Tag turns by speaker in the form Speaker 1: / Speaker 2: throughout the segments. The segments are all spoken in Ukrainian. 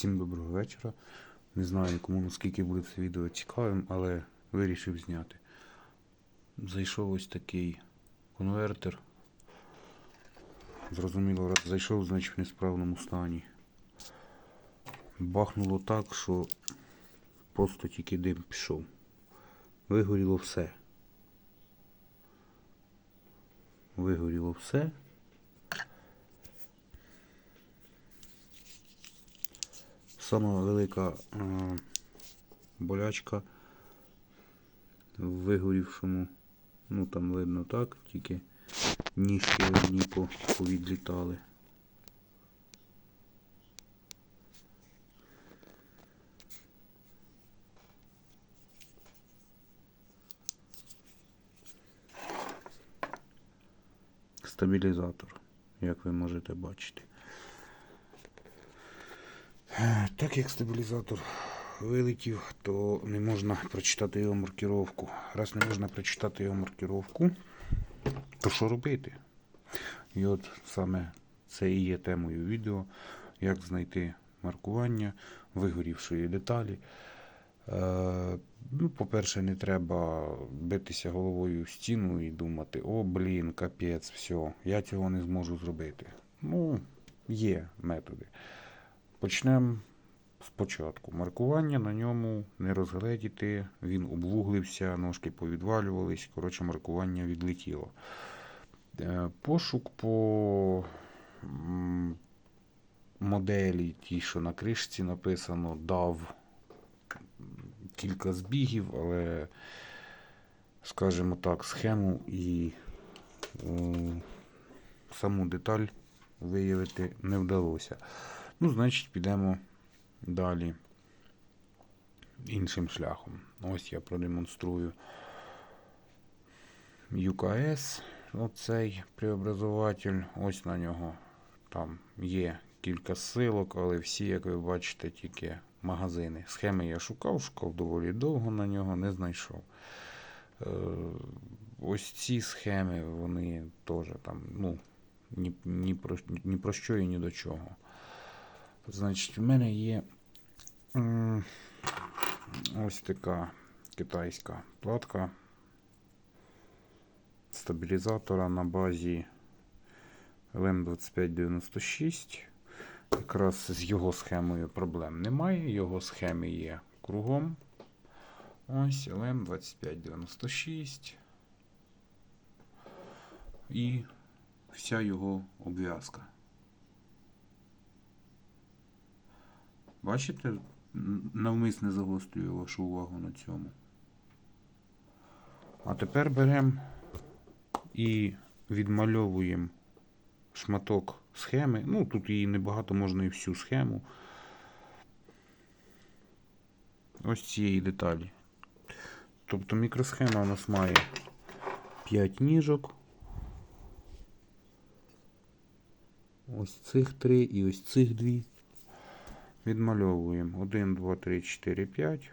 Speaker 1: Всім доброго вечора. Не знаю, кому наскільки буде це відео цікавим, але вирішив зняти. Зайшов ось такий конвертер. Зрозуміло, раз зайшов, значить в несправному стані. Бахнуло так, що просто тільки дим пішов. Вигоріло все. Вигоріло все. Сама велика е, болячка в вигорівшому, ну там видно так, тільки ніжки одні повідлітали. Стабілізатор, як ви можете бачити. Так як стабілізатор вилетів, то не можна прочитати його маркіровку. Раз не можна прочитати його маркіровку, то що робити? І от саме це і є темою відео, як знайти маркування вигорівшої деталі. Е, ну, по-перше, не треба битися головою в стіну і думати, о, блін, капець, все, я цього не зможу зробити. Ну, є методи. Почнемо спочатку. Маркування на ньому не розгледіти, він обвуглився, ножки повідвалювались, коротше, маркування відлетіло. Е, Пошук по моделі, ті, що на кришці написано, дав кілька збігів, але, скажімо так, схему і саму деталь виявити не вдалося. Ну, значить, підемо далі іншим шляхом. Ось я продемонструю UKS, оцей преобразователь. Ось на нього там є кілька силок, але всі, як ви бачите, тільки магазини. Схеми я шукав, шукав доволі довго на нього, не знайшов. Е, Ось ці схеми, вони теж там, ну, ні, ні, про, ні про що і ні до чого. Значить, в мене є ось така китайська платка стабілізатора на базі LM2596. Якраз з його схемою проблем немає. Його схеми є кругом. Ось LM2596. І вся його обв'язка. Бачите, навмисне загострюю вашу увагу на цьому. А тепер беремо і відмальовуємо шматок схеми. Ну, тут її небагато, можна і всю схему. Ось цієї деталі. Тобто мікросхема у нас має 5 ніжок. Ось цих три і ось цих дві. Відмальовуємо 1, 2, 3, 4, 5.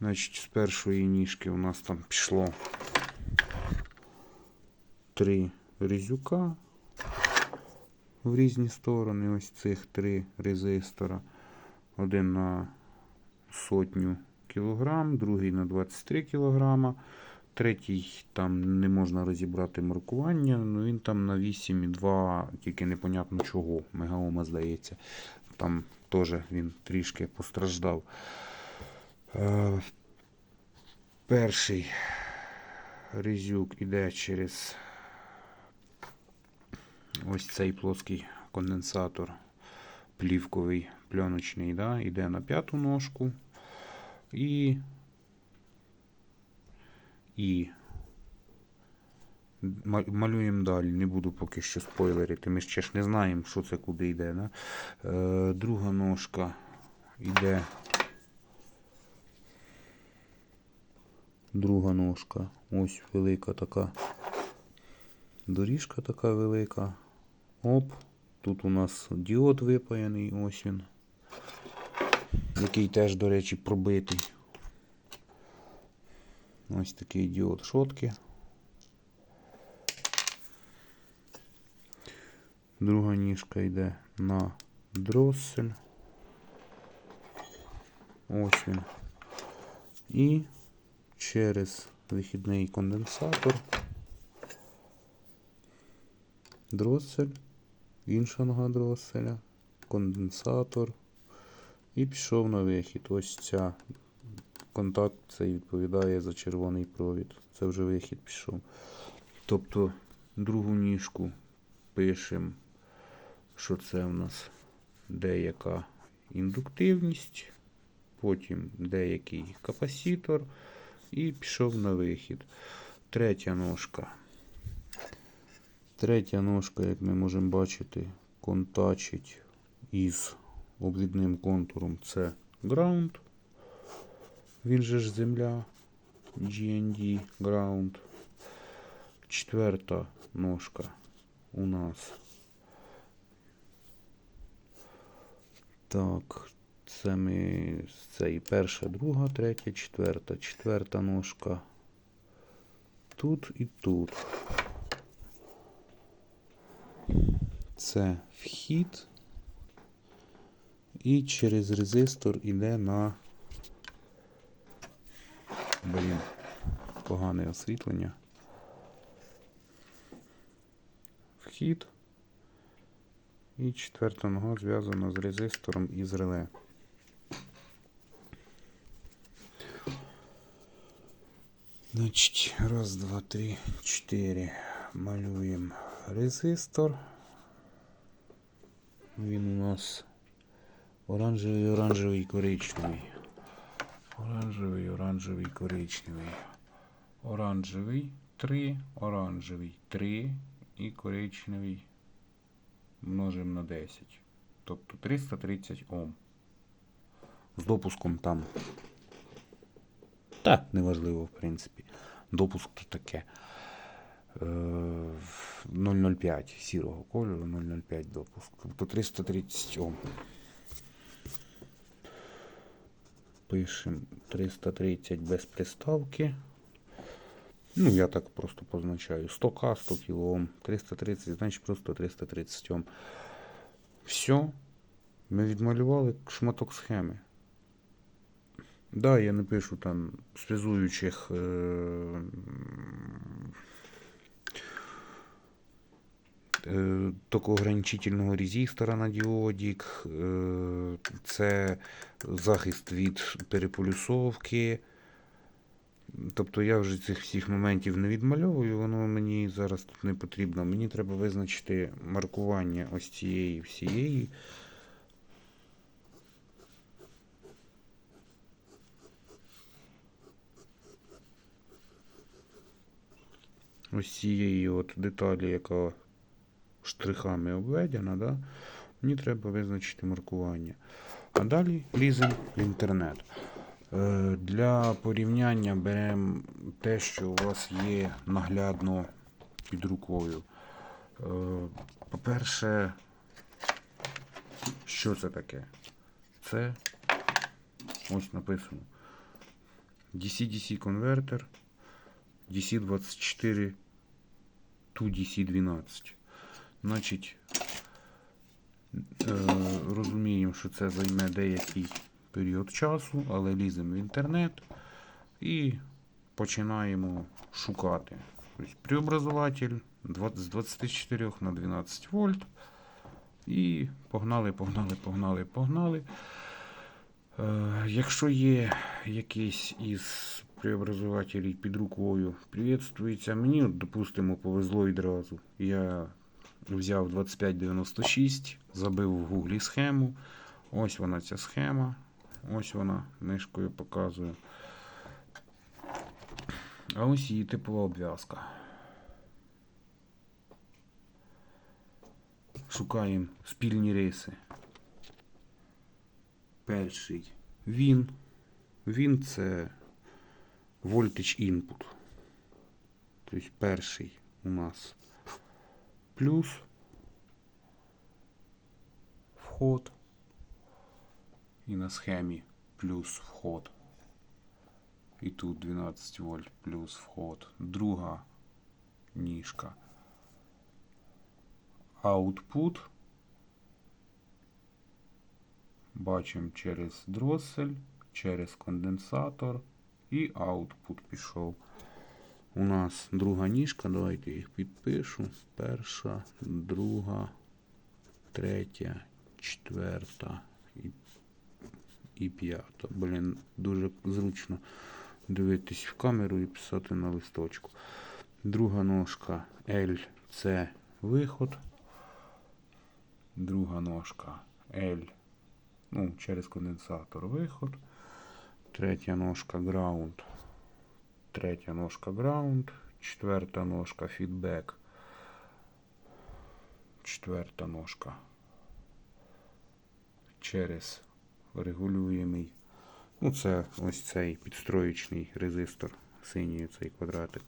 Speaker 1: Значить, з першої ніжки у нас там пішло 3 різюка в різні сторони. Ось цих три резистора. Один на сотню кілограм, другий на 23 кілограма. Третій там не можна розібрати маркування, ну він там на 8,2, тільки непонятно чого. Мегаома, здається. Там теж він трішки постраждав. Е, перший резюк іде через ось цей плоский конденсатор плівковий, пленочний, да, іде на п'яту ножку. І і малюємо далі, не буду поки що спойлерити. Ми ще ж не знаємо, що це куди йде. Да? Е, друга ножка йде. Друга ножка. Ось велика така доріжка така велика. Оп. Тут у нас діод випаяний, ось він. Який теж, до речі, пробитий. Ось такий діод шотки. Друга ніжка йде на дроссель. Ось він. І через вихідний конденсатор. Дроссель, інша нога дросселя, конденсатор. І пішов на вихід. Ось ця контакт цей відповідає за червоний провід. Це вже вихід пішов. Тобто другу ніжку пишемо, що це в нас деяка індуктивність, потім деякий капасітор і пішов на вихід. Третя ножка. Третя ножка, як ми можемо бачити, контачить із обвідним контуром. Це ground. Він же ж земля. GND ground. Четверта ножка у нас. Так, це ми це і перша, друга, третя, четверта. Четверта ножка. Тут і тут. Це вхід. І через резистор іде на. Блін, погане освітлення. Вхід. І четверта нога зв'язана з резистором і з реле. Значить, раз, два, три, чотири. Малюємо резистор. Він у нас оранжевий, оранжевий, коричневий. Оранжевий, оранжевий, коричневий. Оранжевий 3, оранжевий 3 і коричневий множимо на 10. Тобто 330 Ом. З допуском там. Так, неважливо, в принципі. Допуск то таке. Е, 0,05 сірого кольору, 0,05 допуск. Тобто 330 Ом. Пишемо 330 без приставки. Ну, я так просто позначаю. 100к, 100 кОм, 330, значить просто 330 Ом. Все. Ми відмалювали шматок схеми. Да, я не пишу там зв'язуючих е- е- токоограничительного резистора на діодік, е- це захист від переполюсовки. Тобто я вже цих всіх моментів не відмальовую, воно мені зараз тут не потрібно. Мені треба визначити маркування ось цієї всієї. Ось цієї от деталі, яка штрихами обведена, да? мені треба визначити маркування. А далі ліземо в інтернет. Е, Для порівняння беремо те, що у вас є наглядно під рукою. Е, По-перше, що це таке? Це ось написано. DC-DC конвертер DC24 to DC12. Значить, е, розуміємо, що це займе деякий період часу, але ліземо в інтернет і починаємо шукати. Тобто преобразователь 20 з 24 на 12 вольт. І погнали, погнали, погнали, погнали. Е, якщо є якийсь із преобразователів під рукою, приветствується. Мені, допустимо, повезло відразу. Я взяв 2596, забив в гуглі схему. Ось вона ця схема. Ось вона мишкою показує. А ось її типова обв'язка. Шукаємо спільні риси. Перший він. Він це voltage input. Тобто перший у нас плюс вход. І на схемі плюс вход. І тут 12 вольт плюс вход. Друга ніжка. Output. Бачимо через дроссель через конденсатор і output пішов. У нас друга ніжка, давайте їх підпишу. Перша, друга, третя, четверта і, і п'ята. Блін, дуже зручно дивитись в камеру і писати на листочку. Друга ножка L це виход. Друга ножка L, ну, через конденсатор виход. Третя ножка ground. Третя ножка ground. Четверта ножка фідбек. Четверта ножка через регулюємий. Ну, це ось цей підстроєчний резистор, синій цей квадратик.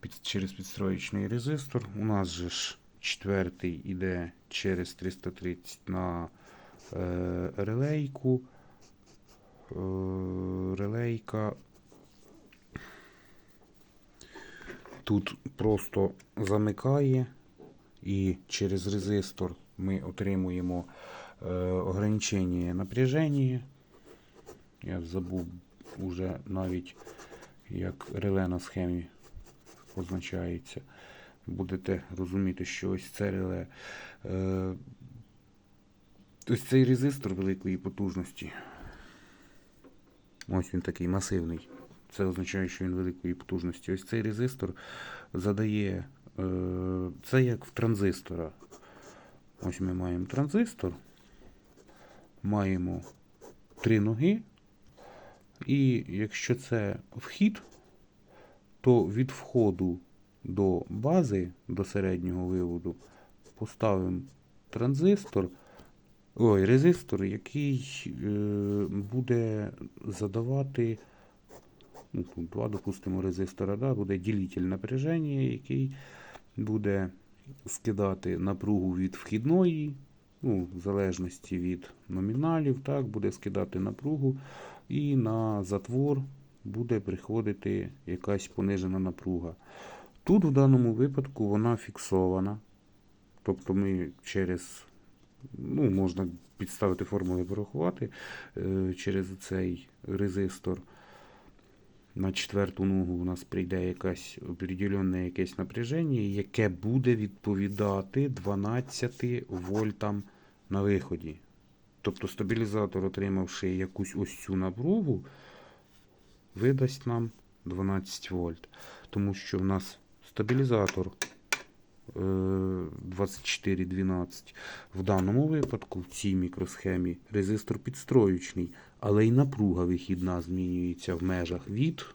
Speaker 1: Під, через підстроєчний резистор. У нас же ж четвертий іде через 330 на е, релейку. Е, релейка тут просто замикає, і через резистор ми отримуємо ограничення напряження. Я забув уже навіть як реле на схемі позначається. Будете розуміти, що ось це реле. Е, ось цей резистор великої потужності. Ось він такий масивний. Це означає, що він великої потужності. Ось цей резистор задає. Е, це як в транзистора. Ось ми маємо транзистор. Маємо три ноги. І якщо це вхід, то від входу до бази, до середнього виводу, поставимо транзистор, ой, резистор, який е, буде задавати, ну, тут два, допустимо, резистора, да, буде ділитель напряження, який буде скидати напругу від вхідної, ну, в залежності від номіналів, так, буде скидати напругу, і на затвор буде приходити якась понижена напруга. Тут в даному випадку вона фіксована. Тобто ми через, ну, можна підставити формули порахувати, е, через цей резистор на четверту ногу у нас прийде якесь определенне якесь напряження, яке буде відповідати 12 вольтам на виході. Тобто стабілізатор, отримавши якусь ось цю напругу, видасть нам 12 вольт. Тому що в нас стабілізатор 2412. В даному випадку, в цій мікросхемі, резистор підстроючний, але й напруга вихідна змінюється в межах від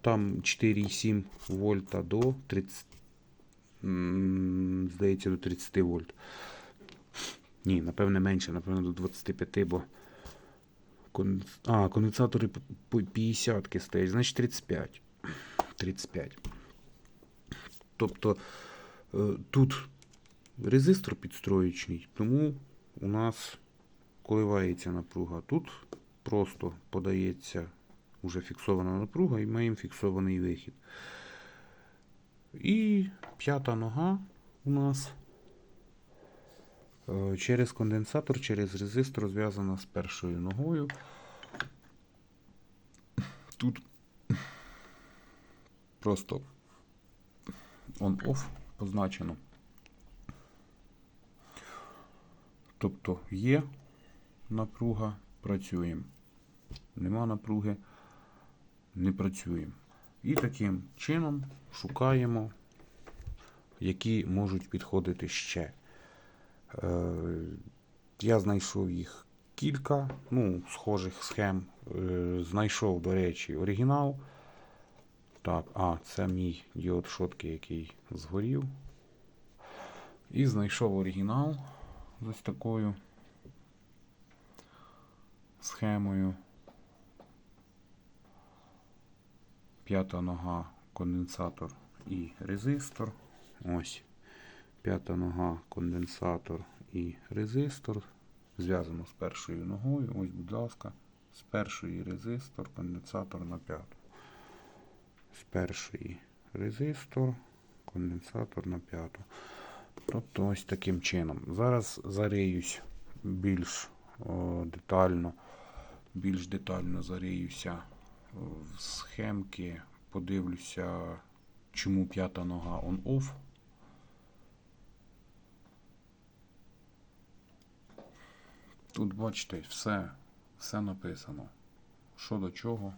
Speaker 1: там 4,7 вольта до 30, здається, до 30 вольт. Ні, напевне менше, напевно, до 25, бо А, конденсатори п- п- 50 стоять, значить 35. 35. Тобто е, тут резистор підстроєчний, тому у нас коливається напруга. Тут просто подається вже фіксована напруга і маємо фіксований вихід. І п'ята нога у нас е, через конденсатор, через резистор зв'язана з першою ногою. Тут просто on-off позначено. Тобто є напруга, працюємо. Нема напруги, не працюємо. І таким чином шукаємо, які можуть підходити ще. Е, я знайшов їх кілька, ну, схожих схем. Е, знайшов, до речі, оригінал. Так, а, це мій діод шотки, який згорів. І знайшов оригінал з ось такою схемою. П'ята нога, конденсатор і резистор. Ось. П'ята нога, конденсатор і резистор. Зв'язано з першою ногою. Ось, будь ласка, з першої резистор, конденсатор на п'яту. З першої резистор, конденсатор на п'яту. Тобто ось таким чином. Зараз зариюсь більш о, детально більш детально зариюся в схемки, подивлюся, чому п'ята нога on-off. Тут бачите, все, все написано. Що до чого,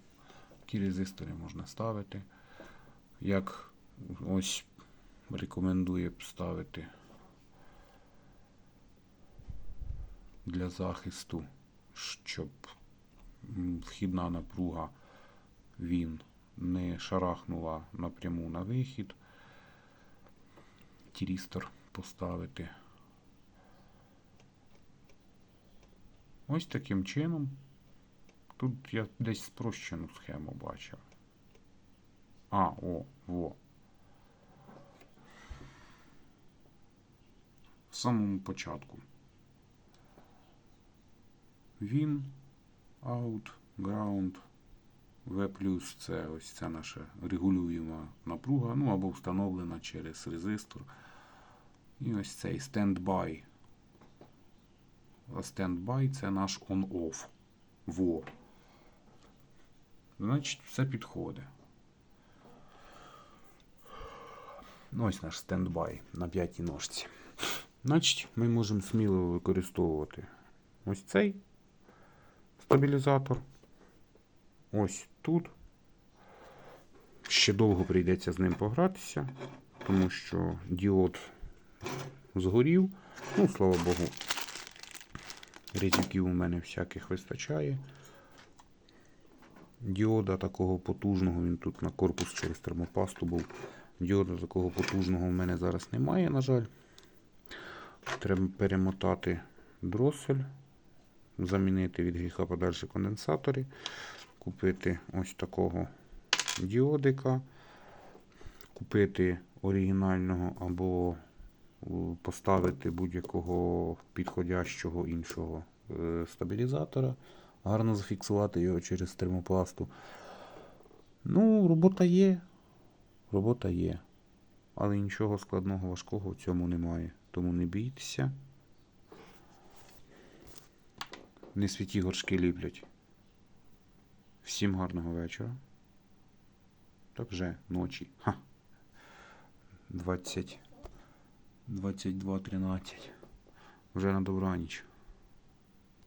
Speaker 1: які резистори можна ставити. Як ось рекомендує ставити для захисту, щоб вхідна напруга він не шарахнула напряму на вихід. Тірістор поставити. Ось таким чином. Тут я десь спрощену схему бачив. А, о, во. В самому початку. Він, out, ground, V+, це ось ця наша регулюєма напруга, ну або встановлена через резистор. І ось цей standby. Standby це наш on-off. Во. Значить, все підходить. Ну, ось наш стендбай на п'ятій ножці. Значить, ми можемо сміло використовувати ось цей стабілізатор. Ось тут. Ще довго прийдеться з ним погратися, тому що діод згорів. Ну, слава Богу, різюків у мене всяких вистачає. Діода такого потужного, він тут на корпус через термопасту був. Діода такого потужного в мене зараз немає, на жаль. Треба перемотати дросель, замінити від гріха подальші конденсатори, купити ось такого діодика, купити оригінального або е, поставити будь-якого підходящого іншого е, стабілізатора, гарно зафіксувати його через термопласту. Ну, робота є. Робота є. Але нічого складного важкого в цьому немає. Тому не бійтеся. Не святі горшки ліплять. Всім гарного вечора. Так вже ночі. Ха. 20. 22.13. Вже на добраніч.